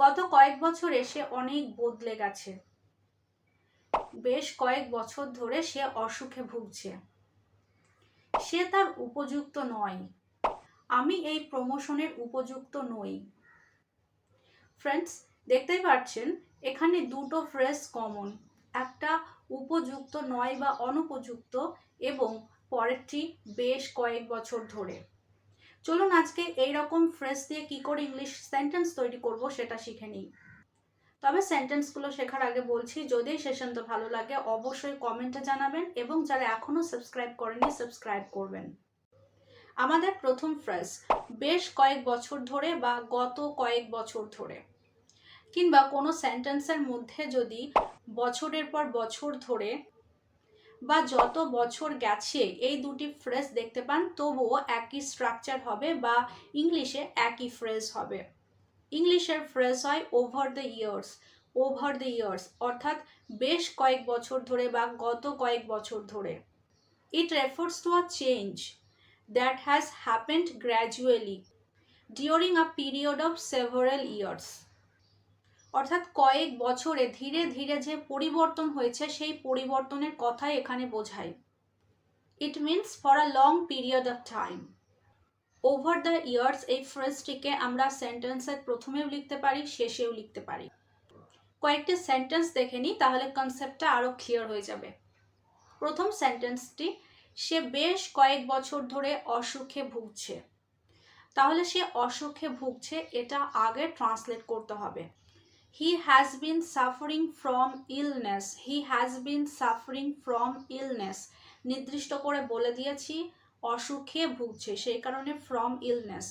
গত কয়েক বছরে সে অনেক বদলে গেছে। বেশ কয়েক বছর ধরে সে অসুখে ভুগছে। সে তার উপযুক্ত নয়। আমি এই প্রমোশনের উপযুক্ত নই। ফ্রেন্ডস, দেখতেই পাচ্ছেন এখানে দুটো ফ্রেজ কমন। একটা উপযুক্ত নয় বা অনুপযুক্ত এবং পরেরটি বেশ কয়েক বছর ধরে। চলুন আজকে এই রকম ফ্রেজ দিয়ে কি করে ইংলিশ সেন্টেন্স তৈরি করব সেটা শিখে নিই। তবে সেন্টেন্সগুলো শেখার আগে বলছি, যদি সেশনটা ভালো লাগে অবশ্যই কমেন্টে জানাবেন এবং যারা এখনও সাবস্ক্রাইব করেনি সাবস্ক্রাইব করবেন। আমাদের প্রথম ফ্রেজ বেশ কয়েক বছর ধরে বা গত কয়েক বছর ধরে। কিংবা কোনো সেন্টেন্সের মধ্যে যদি বছরের পর বছর ধরে বা যত বছর গেছে, এই দুটি ফ্রেজ দেখতে পান, তবুও একই স্ট্রাকচার হবে বা ইংলিশে একই ফ্রেজ হবে। ইংলিশের ফ্রেজ হয় over the years over the years অর্থাৎ বেশ কয়েক বছর ধরে বা গত কয়েক বছর ধরে। It refers to a change that has happened gradually during a period of several years অর্থাৎ কয়েক বছরে ধীরে ধীরে যে পরিবর্তন হয়েছে, সেই পরিবর্তনের কথাই এখানে বোঝায়। It means for a long period of time over the years এই ফ্রেজটিকে আমরা সেন্টেন্সের প্রথমেও লিখতে পারি, শেষেও লিখতে পারি। কয়েকটি সেন্টেন্স দেখে নিই, তাহলে কনসেপ্টটা আরও ক্লিয়ার হয়ে যাবে। প্রথম সেন্টেন্সটি সে বেশ কয়েক বছর ধরে অসুখে ভুগছে। তাহলে সে অসুখে ভুগছে, এটা আগে ট্রান্সলেট করতে হবে। He has been suffering from illness he has been suffering from illness নির্দিষ্ট করে বলে দিয়েছি, অসুখে ভুগছে, সেই কারণে ফ্রম ইলনেস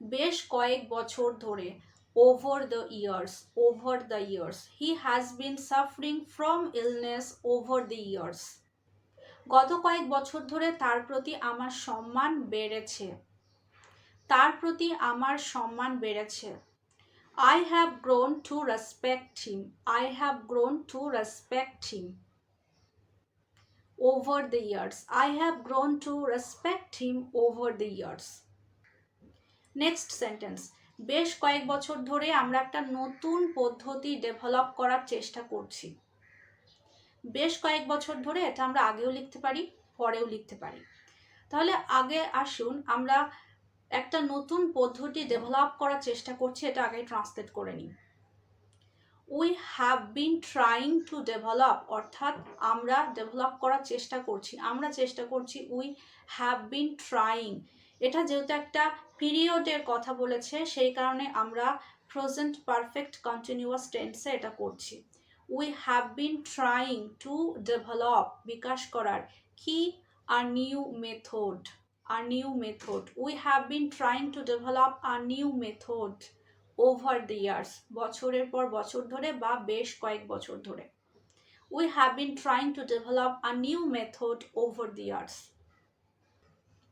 বেশ কয়েক বছর ধরে over the years over the years he has been suffering from illness over the years গত কয়েক বছর ধরে তার প্রতি আমার সম্মান বেড়েছে। তার প্রতি আমার সম্মান বেড়েছে। I have grown to respect him. I have grown to respect him. Over the years. I have grown to respect him over the years. Next sentence বেশ কয়েক বছর ধরে আমরা একটা নতুন পদ্ধতি ডেভেলপ করার চেষ্টা করছি বেশ কয়েক বছর ধরে এটা আমরা আগেও লিখতে পারি পরেও লিখতে পারি তাহলে আগে আসুন আমরা একটা নতুন পদ্ধতি ডেভেলপ করার চেষ্টা করছি, এটা আগে ট্রান্সলেট করে নিই we have been trying to develop অর্থাৎ আমরা ডেভেলপ করার চেষ্টা করছি, আমরা চেষ্টা করছি উই হ্যাভ বিন ট্রাইং এটা যেহেতু একটা পিরিয়ডের কথা বলেছে, সেই কারণে আমরা প্রেজেন্ট পারফেক্ট কন্টিনিউয়াস টেন্সে এটা করছি। We have been trying to develop বিকাশ করার কি আর new method a new method. We have been trying to develop a new method over the years. বছরের পর বছর ধরে বা বেশ কয়েক বছর ধরে We have been trying to develop a new method over the years.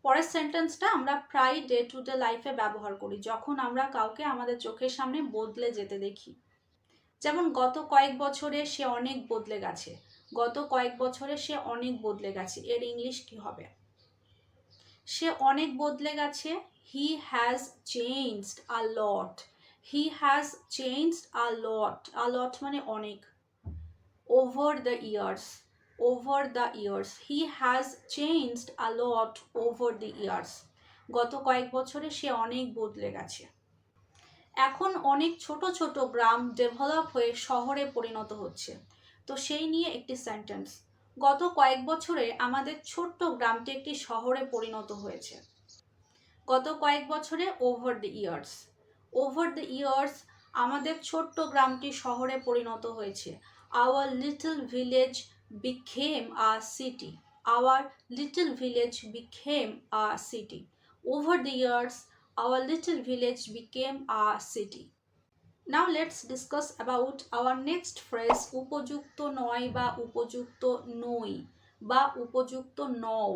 পরের সেন্টেন্সটা আমরা প্রায় ডে টু ডে লাইফে ব্যবহার করি, যখন আমরা কাউকে আমাদের চোখের সামনে বদলে যেতে দেখি যেমন, গত কয়েক বছরে সে অনেক বদলে গেছে গত কয়েক বছরে সে অনেক বদলে গেছে এর ইংলিশ কি হবে সে অনেক বদলে গেছে। He has changed a lot he has changed a lot a lot মানে অনেক। Over the years over the years he has changed a lot over the years গত কয়েক বছরে সে অনেক বদলে গেছে। এখন অনেক ছোট ছোট গ্রাম ডেভেলপ হয়ে শহরে পরিণত হচ্ছে। তো সেই নিয়ে একটি সেন্টেন্স গত কয়েক বছরে আমাদের ছোট্ট গ্রামটি একটি শহরে পরিণত হয়েছে। গত কয়েক বছরে over the years over the years আমাদের ছোট্ট গ্রামটি শহরে পরিণত হয়েছে। Our little village became a city our little village became a city over the years our little village became a city now let's discuss about our next phrase উপযুক্ত নয় বা উপযুক্ত নই বা উপযুক্ত নও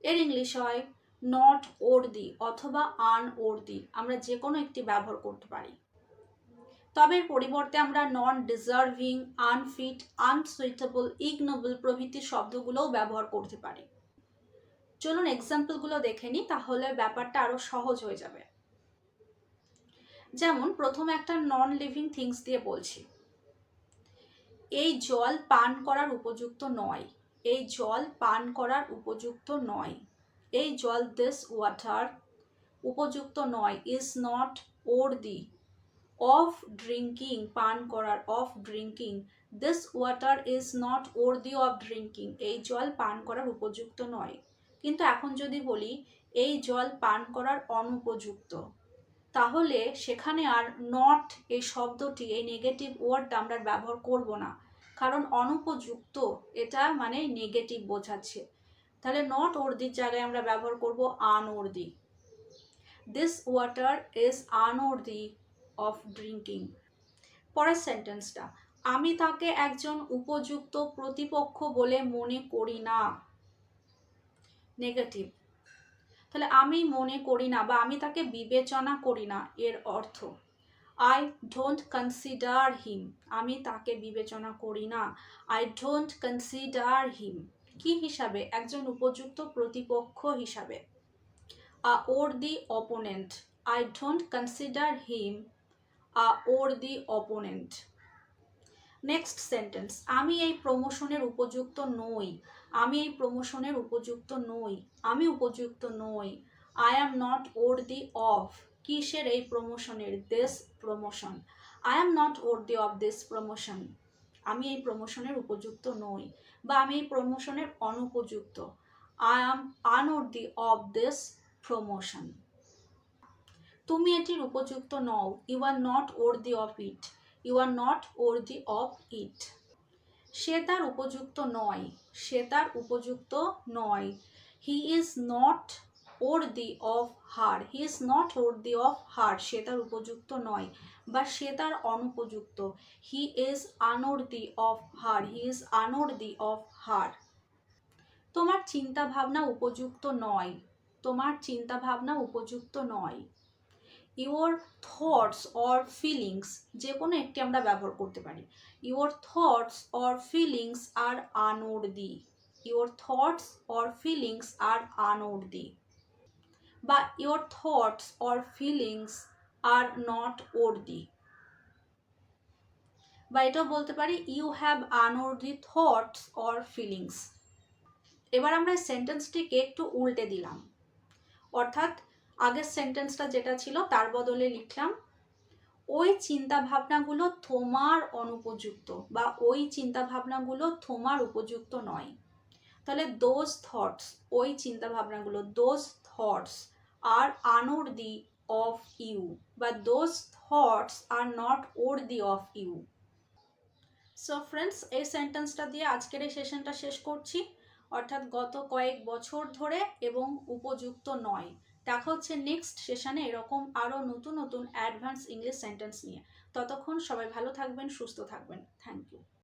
এর ইংলিশ হয় নট ওর্দি অথবা আন ওর্দি আমরা যে কোনো একটি ব্যবহার করতে পারি। তবে এর পরিবর্তে আমরা non deserving unfit unsuitable ignoble প্রভৃতি শব্দগুলোও ব্যবহার করতে পারি। চলুন এক্সাম্পলগুলো দেখে নিই, তাহলে ব্যাপারটা আরও সহজ হয়ে যাবে। যেমন প্রথম একটা নন লিভিং থিংস দিয়ে বলছি। এই জল পান করার উপযুক্ত নয়। এই জল পান করার উপযুক্ত নয়। এই জল দিস ওয়াটার উপযুক্ত নয় is not worthy of drinking পান করার of drinking this water is not worthy of drinking এই জল পান করার উপযুক্ত নয়। কিন্তু এখন যদি বলি, এই জল পান করার অনুপযুক্ত তাহলে সেখানে আর নট এই শব্দটি, এই নেগেটিভ ওয়ার্ডটা আমরা ব্যবহার করব না। কারণ অনুপযুক্ত এটা মানে নেগেটিভ বোঝাচ্ছে। তাহলে নট ওর্দির জায়গায় আমরা ব্যবহার করব unworthy this water is unworthy of drinking পরের সেন্টেন্সটা আমি তাকে একজন উপযুক্ত প্রতিপক্ষ বলে মনে করি না। নেগেটিভ তাহলে আমি মনে করি না বা আমি তাকে বিবেচনা করি না, এর অর্থ। আই ডোন্ট কনসিডার হিম আমি তাকে বিবেচনা করি না। আই ডোন্ট কনসিডার হিম কি হিসাবে? একজন উপযুক্ত প্রতিপক্ষ হিসাবে। A worthy opponent I don't consider him a worthy opponent next sentence আমি এই প্রমোশনের উপযুক্ত নই। আমি এই প্রমোশনের উপযুক্ত নই। আমি উপযুক্ত নই। I am not worthy of কিসের এই প্রমোশনের this promotion I am not worthy of this promotion আমি এই প্রমোশনের উপযুক্ত নই বা আমি এই প্রমোশনের অনুপযুক্ত। I am unworthy of this promotion তুমি এটির উপযুক্ত নও। You are not worthy of it you are not worthy of it. সে তার উপযুক্ত নয়, সে তার উপযুক্ত নয়। He is not worthy of her, he is not worthy of her, সে তার উপযুক্ত নয় বা সে তার অনুপযুক্ত। He is unworthy of her, he is unworthy of her. তোমার চিন্তা ভাবনা উপযুক্ত নয়, তোমার চিন্তা ভাবনা উপযুক্ত নয়। ইউর থটস অর ফিলিংস যে কোনো একটি আমরা ব্যবহার করতে পারি। Your thoughts or feelings are unworthy your thoughts or feelings are unworthy বা your thoughts or feelings are not worthy বা এটাও বলতে পারি you have unworthy thoughts or feelings এবার আমরা সেন্টেন্সটিকে একটু উল্টে দিলাম। অর্থাৎ আগের সেন্টেন্সটা যেটা ছিল, তার বদলে লিখলাম, ওই চিন্তা ভাবনাগুলো তোমার অনুপযুক্ত বা ওই চিন্তা ভাবনাগুলো তোমার উপযুক্ত নয়। তাহলে দোজ থটস ওই চিন্তা ভাবনাগুলো those thoughts are unworthy of you বা those thoughts are not worthy of you so friends এই সেন্টেন্সটা দিয়ে আজকের এই সেশনটা শেষ করছি। অর্থাৎ গত কয়েক বছর ধরে এবং উপযুক্ত নয়। দেখা হচ্ছে নেক্সট সেশনে এরকম আরও নতুন নতুন অ্যাডভান্স ইংলিশ সেন্টেন্স নিয়ে। ততক্ষণ সবাই ভালো থাকবেন, সুস্থ থাকবেন। Thank you